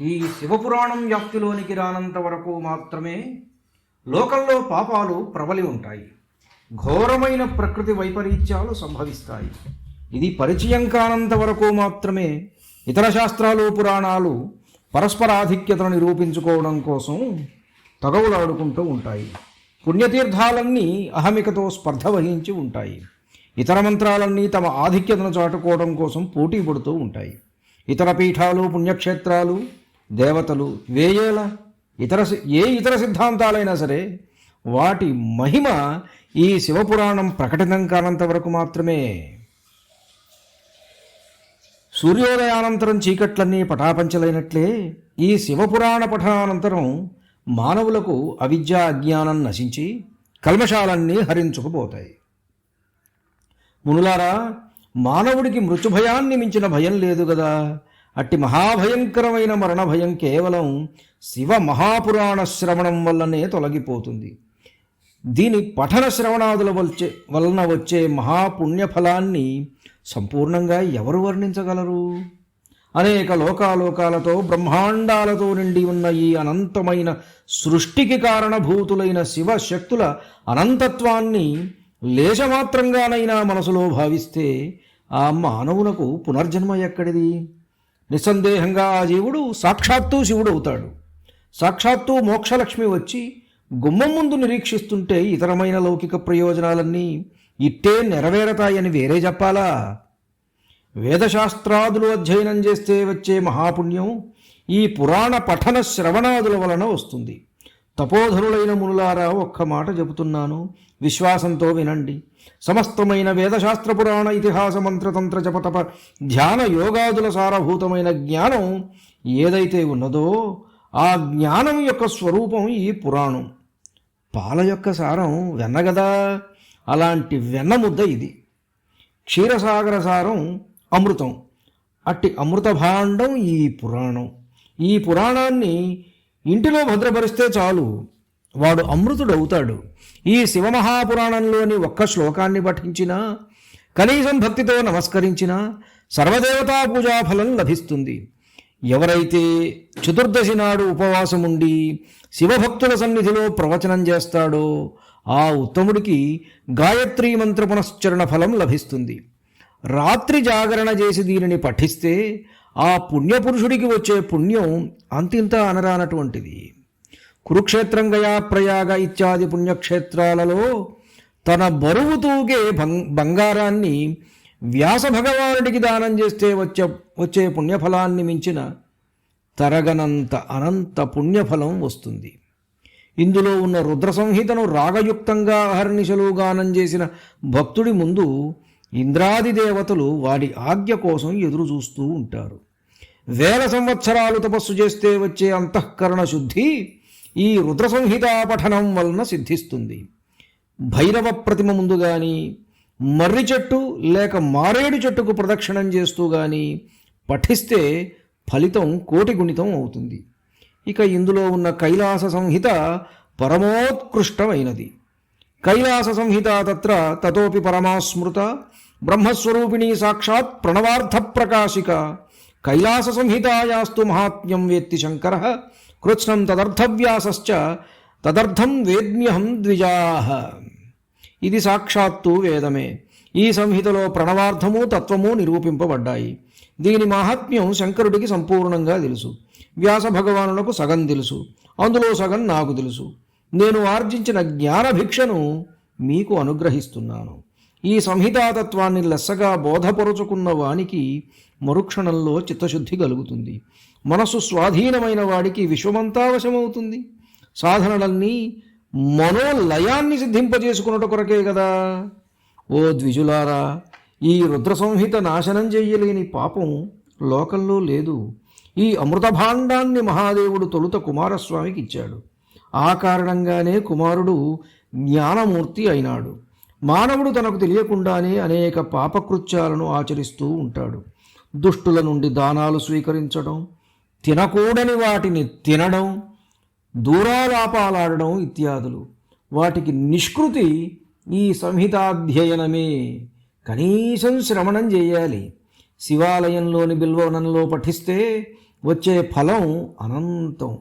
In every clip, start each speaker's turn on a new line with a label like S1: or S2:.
S1: ఈ శివపురాణం వ్యాప్తిలోనికి రానంత వరకు మాత్రమే లోకంలో పాపాలు ప్రబలి ఉంటాయి. ఘోరమైన ప్రకృతి వైపరీత్యాలు సంభవిస్తాయి. ఇది పరిచయం కానంత వరకు మాత్రమే ఇతర శాస్త్రాలు పురాణాలు పరస్పరాధిక్యతను నిరూపించుకోవడం కోసం తగవులాడుకుంటూ ఉంటాయి. పుణ్యతీర్థాలన్నీ అహమికతో స్పర్ధ వహించి ఉంటాయి. ఇతర మంత్రాలన్నీ తమ ఆధిక్యతను చాటుకోవడం కోసం పోటీ పడుతూ ఉంటాయి. ఇతర పీఠాలు పుణ్యక్షేత్రాలు దేవతలు వేయేల ఇతర ఏ ఇతర సిద్ధాంతాలైనా సరే వాటి మహిమ ఈ శివపురాణం ప్రకటితం కానంత వరకు మాత్రమే. సూర్యోదయానంతరం చీకట్లన్నీ పటాపంచలైనట్లే ఈ శివపురాణ పఠనానంతరం మానవులకు అవిద్యా అజ్ఞానం నశించి కల్మషాలన్నీ హరించుకుపోతాయి. మునులారా మానవుడికి మృత్యుభయాన్ని మించిన భయం లేదు కదా అట్టి మహాభయంకరమైన మరణ భయం కేవలం శివ మహాపురాణ శ్రవణం వల్లనే తొలగిపోతుంది. దీని పఠన శ్రవణాదుల వచ్చే వలన వచ్చే మహాపుణ్య ఫలాన్ని సంపూర్ణంగా ఎవరు వర్ణించగలరు? అనేక లోకాలోకాలతో బ్రహ్మాండాలతో నిండి ఉన్న ఈ అనంతమైన సృష్టికి కారణభూతులైన శివశక్తుల అనంతత్వాన్ని లేశమాత్రంగానైనా మనసులో భావిస్తే ఆ మానవులకు పునర్జన్మ ఎక్కడిది? నిస్సందేహంగా ఆ జీవుడు సాక్షాత్తు శివుడు అవుతాడు సాక్షాత్తు మోక్షలక్ష్మి వచ్చి గుమ్మం ముందు నిరీక్షిస్తుంటే ఇతరమైన లౌకిక ప్రయోజనాలన్నీ ఇట్టే నెరవేరతాయని వేరే చెప్పాలా? వేదశాస్త్రాదులు అధ్యయనం చేస్తే వచ్చే మహాపుణ్యం ఈ పురాణ పఠన శ్రవణాదుల వలన వస్తుంది. తపోధరులైన మునులారా ఒక్క మాట చెబుతున్నాను. విశ్వాసంతో వినండి. సమస్తమైన వేదశాస్త్ర పురాణ ఇతిహాస మంత్రతంత్ర జపతప ధ్యాన యోగాదుల సారభూతమైన జ్ఞానం ఏదైతే ఉన్నదో ఆ జ్ఞానం యొక్క స్వరూపం ఈ పురాణం. పాల యొక్క సారం వెన్న అలాంటి వెన్న ముద్ద ఇది. క్షీరసాగర సారం అమృతం. అట్టి అమృత భాండం ఈ పురాణం. ఈ పురాణాన్ని ఇంటిలో భద్రపరిస్తే చాలు. వాడు అమృతుడవుతాడు. ఈ శివమహాపురాణంలోని ఒక్క శ్లోకాన్ని పఠించినా కనీసం భక్తితో నమస్కరించినా సర్వదేవతా పూజా ఫలం లభిస్తుంది. ఎవరైతే చతుర్దశి నాడు ఉపవాసం ఉండి శివభక్తుల సన్నిధిలో ప్రవచనం చేస్తాడో ఆ ఉత్తముడికి గాయత్రీ మంత్ర పునశ్చరణ ఫలం లభిస్తుంది. రాత్రి జాగరణ చేసి దీనిని పఠిస్తే ఆ పుణ్యపురుషుడికి వచ్చే పుణ్యం అంతింత అనరానటువంటిది. కురుక్షేత్రం గయా ప్రయాగ ఇత్యాది పుణ్యక్షేత్రాలలో తన బరువు తూగే బంగారాన్ని వ్యాస భగవానుడికి దానం చేస్తే వచ్చే వచ్చే పుణ్యఫలాన్ని మించిన తరగనంత అనంత పుణ్యఫలం వస్తుంది. ఇందులో ఉన్న రుద్ర సంహితను రాగయుక్తంగా అహర్నిశలు గానం చేసిన భక్తుడి ముందు ఇంద్రాది దేవతలు వాడి ఆజ్ఞ కోసం ఎదురు చూస్తూ ఉంటారు. వేల సంవత్సరాలు తపస్సు చేస్తే వచ్చే అంతఃకరణ శుద్ధి ఈ రుద్ర పఠనం వలన సిద్ధిస్తుంది. భైరవ ప్రతిమ ముందు గాని మర్రి చెట్టు లేక మారేడు చెట్టుకు ప్రదక్షిణం చేస్తూ గాని పఠిస్తే ఫలితం కోటి గుణితం అవుతుంది. ఇక ఇందులో ఉన్న కైలాస సంహిత పరమోత్కృష్టమైనది. కైలాస సంహిత తత్ర తతోపి పరమాస్మృత బ్రహ్మస్వరూపిణి సాక్షాత్ ప్రణవార్థ ప్రకాశిక కైలాస సంహితాయాస్తు మహాత్మ్యం వేత్తి శంకర కృత్స్నం తదర్థవ్యాసశ్చ తదర్థం వేద్మ్యహం ద్విజాహ ఇది సాక్షాత్తు వేదమే. ఈ సంహితలో ప్రణవార్థము తత్వము నిరూపింపబడ్డాయి. దీని మహాత్మ్యం శంకరుడికి సంపూర్ణంగా తెలుసు. వ్యాస భగవానులకు సగం తెలుసు. అందులో సగం నాకు తెలుసు. నేను ఆర్జించిన జ్ఞానభిక్షను మీకు అనుగ్రహిస్తున్నాను. ఈ సంహితాతత్వాన్ని లెస్సగా బోధపరుచుకున్న వానికి మరుక్షణంలో చిత్తశుద్ధి కలుగుతుంది. మనసు స్వాధీనమైన వాడికి విశ్వమంతా వశమవుతుంది. సాధనలన్నీ మనోలయాన్ని సిద్ధింపజేసుకున్నట కొరకే కదా. ఓ ద్విజులారా ఈ రుద్ర సంహిత నాశనం చెయ్యలేని పాపం లోకంలో లేదు. ఈ అమృతభాండాన్ని మహాదేవుడు తొలుత కుమారస్వామికి ఇచ్చాడు. ఆ కారణంగానే కుమారుడు జ్ఞానమూర్తి అయినాడు. మానవుడు తనకు తెలియకుండానే అనేక పాపకృత్యాలను ఆచరిస్తూ ఉంటాడు. దుష్టుల నుండి దానాలు స్వీకరించడం తినకూడని వాటిని తినడం దూరాలాపాలాడడం ఇత్యాదులు. వాటికి నిష్కృతి ఈ సంహితాధ్యయనమే. కనీసం శ్రవణం చేయాలి. శివాలయంలోని బిల్వవనంలో పఠిస్తే వచ్చే ఫలం అనంతం.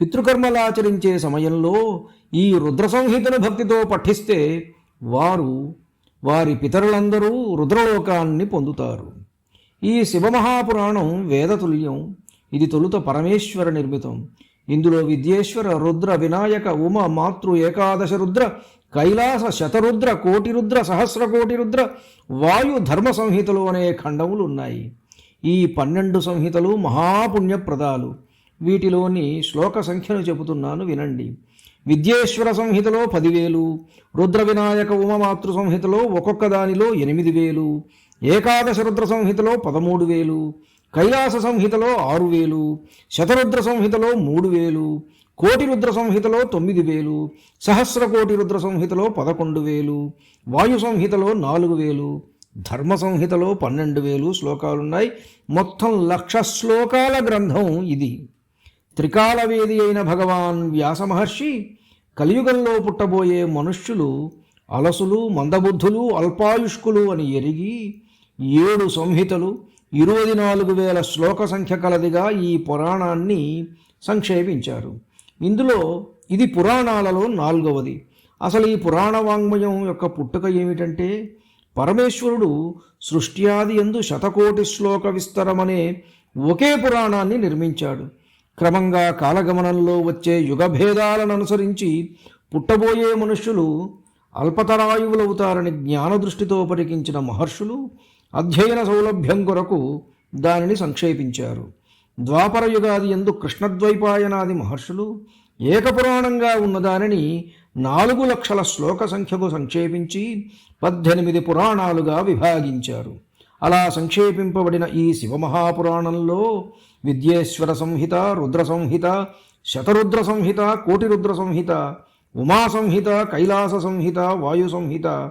S1: పితృకర్మలాచరించే సమయంలో ఈ రుద్ర సంహితను భక్తితో పఠిస్తే వారు వారి పితరులందరూ రుద్రలోకాన్ని పొందుతారు. ఈ శివమహాపురాణం వేదతుల్యం. ఇది తొలుత పరమేశ్వర నిర్మితం. ఇందులో విద్యేశ్వర రుద్ర వినాయక ఉమ మాతృ ఏకాదశ రుద్ర కైలాస శతరుద్ర కోటి రుద్ర సహస్ర కోటి రుద్ర వాయు ధర్మ సంహితలు అనే ఖండములు ఉన్నాయి. ఈ పన్నెండు సంహితలు మహాపుణ్యప్రదాలు. వీటిలోని శ్లోక సంఖ్యను చెబుతున్నాను వినండి. విద్యేశ్వర సంహితలో పదివేలు రుద్ర వినాయక ఉమమాతృ సంహితలో ఒక్కొక్క దానిలో ఎనిమిది వేలు ఏకాదశ రుద్ర సంహితలో పదమూడు వేలు కైలాస సంహితలో ఆరు వేలు శతరుద్ర సంహితలో మూడు వేలు కోటి రుద్ర సంహితలో తొమ్మిది వేలు సహస్ర కోటి రుద్ర సంహితలో పదకొండు వేలు వాయు సంహితలో నాలుగు వేలు ధర్మ సంహితలో పన్నెండు వేలు శ్లోకాలున్నాయి. మొత్తం లక్ష శ్లోకాల గ్రంథం ఇది. త్రికాలవేది అయిన భగవాన్ వ్యాసమహర్షి కలియుగంలో పుట్టబోయే మనుష్యులు అలసులు మందబుద్ధులు అల్పాయుష్కులు అని ఎరిగి ఏడు సంహితలు ఇరవై నాలుగు వేల శ్లోక సంఖ్య కలదిగా ఈ పురాణాన్ని సంక్షేపించారు. ఇందులో ఇది పురాణాలలో నాలుగవది. అసలు ఈ పురాణ వాంగ్మయం యొక్క పుట్టుక ఏమిటంటే పరమేశ్వరుడు సృష్ట్యాది ఎందు శతకోటి శ్లోక విస్తరమనే ఒకే పురాణాన్ని నిర్మించాడు. క్రమంగా కాలగమనంలో వచ్చే యుగభేదాలను అనుసరించి పుట్టబోయే మనుష్యులు అల్పతరాయువులవుతారని జ్ఞానదృష్టితో పరికించిన మహర్షులు అధ్యయన సౌలభ్యం కొరకు దానిని సంక్షేపించారు. ద్వాపర యుగాది ఎందు కృష్ణద్వైపాయనాది మహర్షులు ఏకపురాణంగా ఉన్నదానిని నాలుగు లక్షల శ్లోక సంఖ్యకు సంక్షేపించి పద్దెనిమిది పురాణాలుగా విభాగించారు. అలా సంక్షేపింపబడిన ఈ శివమహాపురాణంలో విద్యేశ్వర సంహిత రుద్ర సంహిత శతరుద్ర సంహిత కోటిరుద్ర సంహిత ఉమా సంహిత కైలాస సంహిత వాయు సంహిత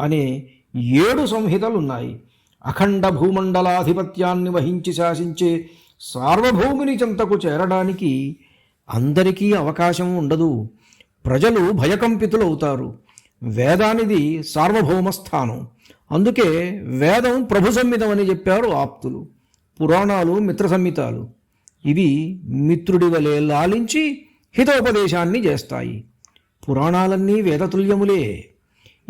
S1: అనే ఏడు సంహితలున్నాయి. అఖండ భూమండలాధిపత్యాన్ని వహించి శాసించే సార్వభౌముని చెంతకు చేరడానికి అందరికీ అవకాశం ఉండదు. ప్రజలు భయకంపితులవుతారు. వేదానిది సార్వభౌమ స్థానం అందుకే వేదం ప్రభు సంహితమని చెప్పారు ఆప్తులు. పురాణాలు మిత్ర సంహితాలు. ఇవి మిత్రుడి వలె లాలించి హితోపదేశాన్ని చేస్తాయి. పురాణాలన్నీ వేదతుల్యములే.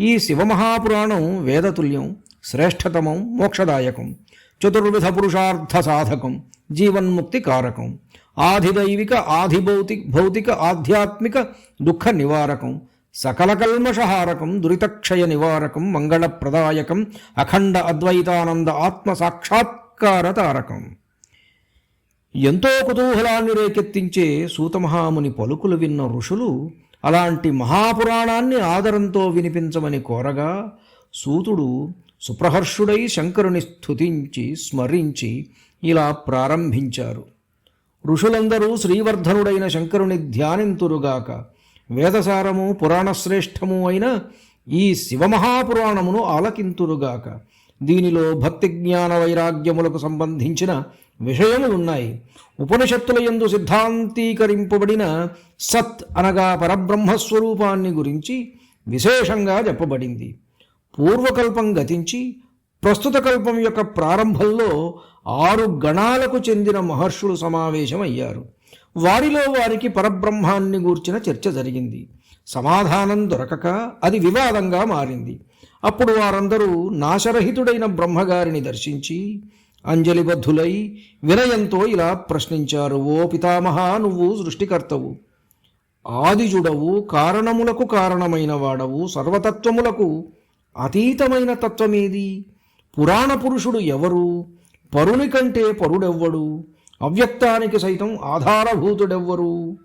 S1: ఈ శివమహాపురాణం వేదతుల్యం శ్రేష్టతమం మోక్షదాయకం చతుర్విధ పురుషార్థ సాధకం జీవన్ముక్తి కారకం ఆధిదైవిక ఆధిభౌతిక భౌతిక ఆధ్యాత్మిక దుఃఖ నివారకం సకల కల్మషహారకం దురితక్షయ నివారకం మంగళప్రదాయకం అఖండ అద్వైతానంద ఆత్మ సాక్షాత్ సాక్షాత్కార తారకం. ఎంతో కుతూహలాన్ని రేకెత్తించే సూతమహాముని పలుకులు విన్న ఋషులు అలాంటి మహాపురాణాన్ని ఆదరంతో వినిపించమని కోరగా సూతుడు సుప్రహర్షుడై శంకరుని స్థుతించి స్మరించి ఇలా ప్రారంభించారు. ఋషులందరూ శ్రీవర్ధనుడైన శంకరుని ధ్యానింతురుగాక. వేదసారము పురాణశ్రేష్టము అయిన ఈ శివమహాపురాణమును ఆలకింతురుగాక. దీనిలో భక్తి జ్ఞాన వైరాగ్యములకు సంబంధించిన విషయములున్నాయి. ఉపనిషత్తుల యందు సిద్ధాంతీకరింపబడిన సత్ అనగా పరబ్రహ్మస్వరూపాన్ని గురించి విశేషంగా చెప్పబడింది. పూర్వకల్పం గతించి ప్రస్తుత కల్పం యొక్క ప్రారంభంలో ఆరు గణాలకు చెందిన మహర్షులు సమావేశమయ్యారు. వారిలో వారికి పరబ్రహ్మాన్ని గూర్చిన చర్చ జరిగింది. సమాధానం దొరకక అది వివాదంగా మారింది. అప్పుడు వారందరూ నాశరహితుడైన బ్రహ్మగారిని దర్శించి అంజలిబద్ధులై వినయంతో ఇలా ప్రశ్నించారు ఓ పితామహ నువ్వు సృష్టికర్తవు. ఆదిజుడవు కారణములకు కారణమైన వాడవు. సర్వతత్వములకు అతీతమైన తత్వమేది. పురాణ పురుషుడు ఎవరు? పరుని కంటే పరుడెవ్వడు? అవ్యక్తానికి సైతం ఆధారభూతుడెవ్వరు?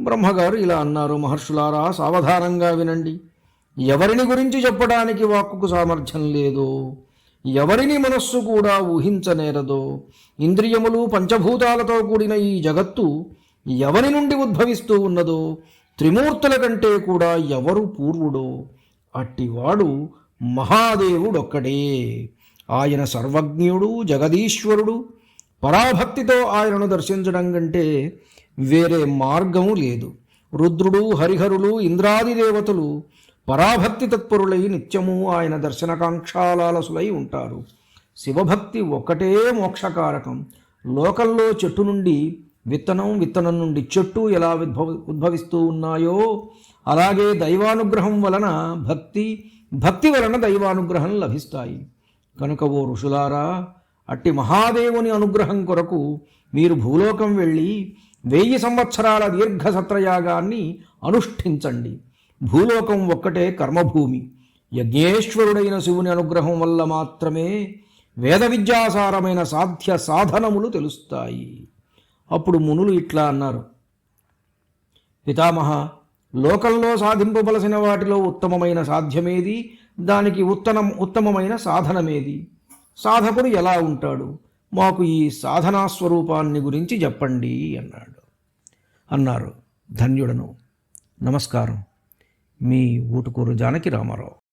S1: బ్రహ్మగారు ఇలా అన్నారు మహర్షులారా సావధానంగా వినండి. ఎవరిని గురించి చెప్పడానికి వాక్కుకు సామర్థ్యం లేదో. ఎవరిని మనస్సు కూడా ఊహించనేరదో. ఇంద్రియములు పంచభూతాలతో కూడిన ఈ జగత్తు ఎవరి నుండి ఉద్భవిస్తూ ఉన్నదో త్రిమూర్తుల కంటే కూడా ఎవరు పూర్వుడో అట్టివాడు మహాదేవుడొక్కడే. ఆయన సర్వజ్ఞుడు జగదీశ్వరుడు. పరాభక్తితో ఆయనను దర్శించడం కంటే వేరే మార్గము లేదు. రుద్రుడు హరిహరులు ఇంద్రాది దేవతలు పరాభక్తి తత్పరులై నిత్యము ఆయన దర్శనకాంక్షాలాలసులై ఉంటారు. శివభక్తి ఒకటే మోక్షకారకం. లోకంలో చెట్టు నుండి విత్తనం విత్తనం నుండి చెట్టు ఎలా ఉద్భవ ఉద్భవిస్తూ ఉన్నాయో అలాగే దైవానుగ్రహం వలన భక్తి భక్తి వలన దైవానుగ్రహం లభిస్తాయి. కనుక ఓ ఋషులారా అట్టి మహాదేవుని అనుగ్రహం కొరకు మీరు భూలోకం వెళ్ళి వెయ్యి సంవత్సరాల దీర్ఘ సత్రయాగాన్ని అనుష్ఠించండి. భూలోకం ఒక్కటే కర్మభూమి. యజ్ఞేశ్వరుడైన శివుని అనుగ్రహం వల్ల మాత్రమే వేద విద్యాసారమైన సాధ్య సాధనములు తెలుస్తాయి. అప్పుడు మునులు ఇట్లా అన్నారు. పితామహ లోకంలో సాధింపవలసిన వాటిలో ఉత్తమమైన సాధ్యమేది? దానికి ఉత్తమం ఉత్తమమైన సాధనమేది? సాధకుడు ఎలా ఉంటాడు? మాకు ఈ సాధనా స్వరూపాన్ని గురించి చెప్పండి అన్నాడు. అన్నారు ధన్యుడను. నమస్కారం. మీ ఊటుకూరు జానకి రామారావు.